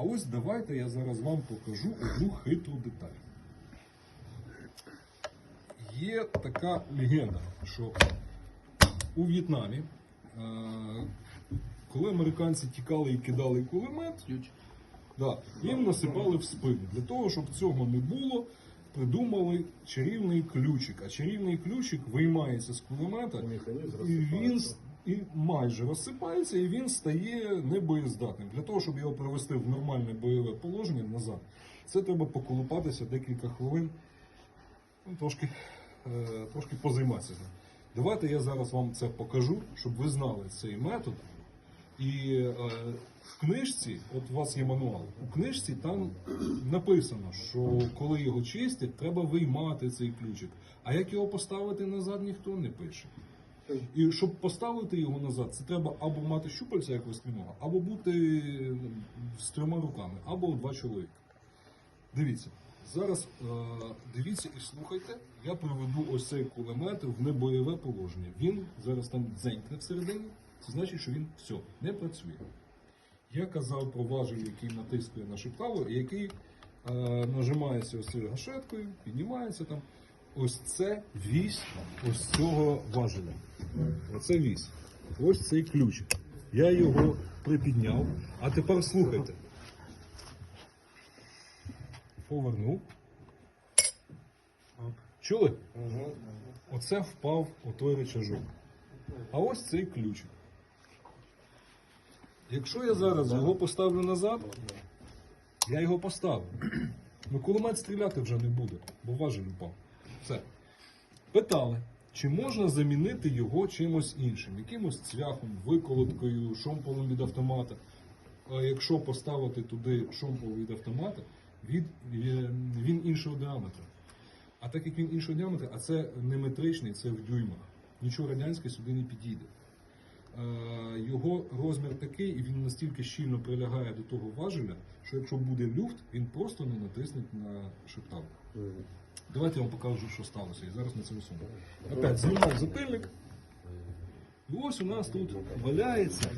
А ось давайте я зараз вам покажу одну хитру деталь. Є така легенда, що у В'єтнамі, е, коли американці тікали і кидали кулемет, да, їм насипали в спину. Для того, щоб цього не було, придумали чарівний ключик. А чарівний ключик виймається з кулемета, і він і майже розсипається, і він стає небоєздатним. Для того, щоб його привести в нормальне бойове положення назад, це треба поколупатися декілька хвилин, ну, трошки, е, трошки позайматися. Давайте я зараз вам це покажу, щоб ви знали цей метод. І е, в книжці, от у вас є мануал, у книжці там написано, що коли його чистять, треба виймати цей ключик. А як його поставити назад, ніхто не пише. І щоб поставити його назад, це треба або мати щупальця як восьминога, або бути ну, з трьома руками, або два чоловіка. Дивіться, зараз е, дивіться і слухайте. Я приведу ось цей кулемет в небойове положення. Він зараз там дзенькне всередині. Це значить, що він все не працює. Я казав про важіль, який натискує на шептаву, який е, нажимається ось цією гашеткою, піднімається там. Ось це вісь ось цього важеля. Оце вісь. Ось цей ключик. Я його припідняв. А тепер слухайте. Повернув. Чули? Оце впав у той речажок. А ось цей ключик. Якщо я зараз його поставлю назад, я його поставлю. Ну кулемет стріляти вже не буде, бо важель упав. Все. Питали, чи можна замінити його чимось іншим, якимось цвяхом, виколоткою, шомполом від автомата. А якщо поставити туди шомпол від автомата, від, він іншого діаметра. А так як він іншого діаметра, а це не метричний, це в дюймах. Нічого радянське сюди не підійде. Його розмір такий, і він настільки щільно прилягає до того важеля, що якщо буде люфт, він просто не натисне на шептавку. Давайте я вам покажу, що сталося. І зараз ми це усунемо. Опять знімав запильник. І ось у нас тут валяється.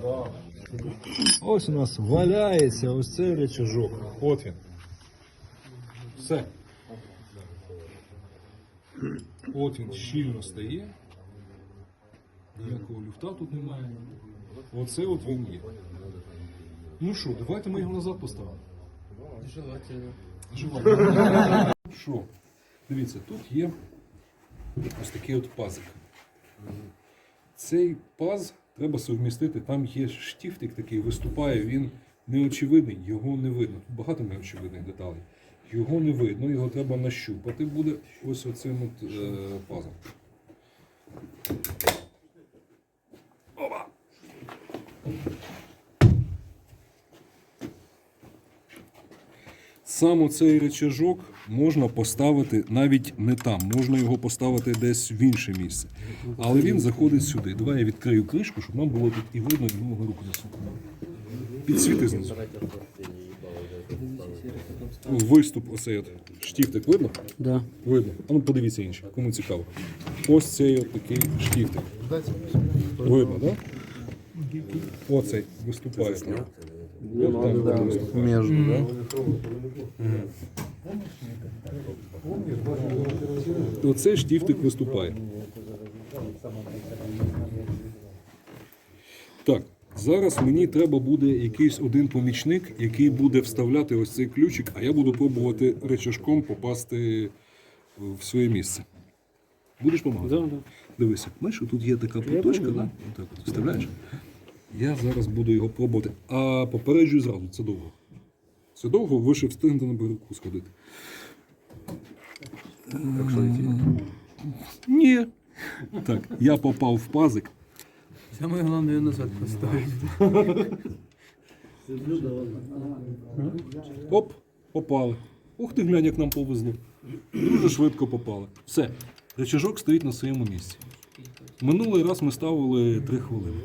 Ось у нас валяється ось цей речажок. От він. Все. От він щільно стає. Ніякого люфта тут немає. Оце от він є. Ну що, давайте ми його назад поставимо. Желательно. Живо. Що? Дивіться, тут є ось такий от пазик. Цей паз треба совмістити. Там є штіфтик такий, виступає, він неочевидний, його не видно. Тут багато неочевидних деталей. Його не видно, його треба нащупати буде ось оцим от е, пазом. Сам оцей речажок можна поставити навіть не там, можна його поставити десь в інше місце. Але він заходить сюди. Давай я відкрию кришку, щоб нам було тут і видно, і можна руку засунути. Підсвіти знизу. Виступ оцей от штіфтик видно? Да. Видно. А ну подивіться інші, кому цікаво. Ось цей от такий штіфтик. Видно, так? Да? Оцей виступає. Между, да? Оцей штіфтик виступає. Так, зараз мені треба буде якийсь один помічник, який буде вставляти ось цей ключик, а я буду пробувати речашком попасти в своє місце. Будеш допомагати? Да, да. Дивися, бачиш, тут є така проточка, да? Отак от вставляєш. Я зараз буду його пробувати. А попереджую зразу, це довго. Це довго, ви ще встигнете на берегу сходити. Ні. Так, я попав в пазик. Самое главное ее назад поставить. Оп, попали. Ух ти, глянь, як нам повезло. Дуже швидко попали. Все, речажок стоїть на своєму місці. Минулий раз ми ставили 3 хвилини.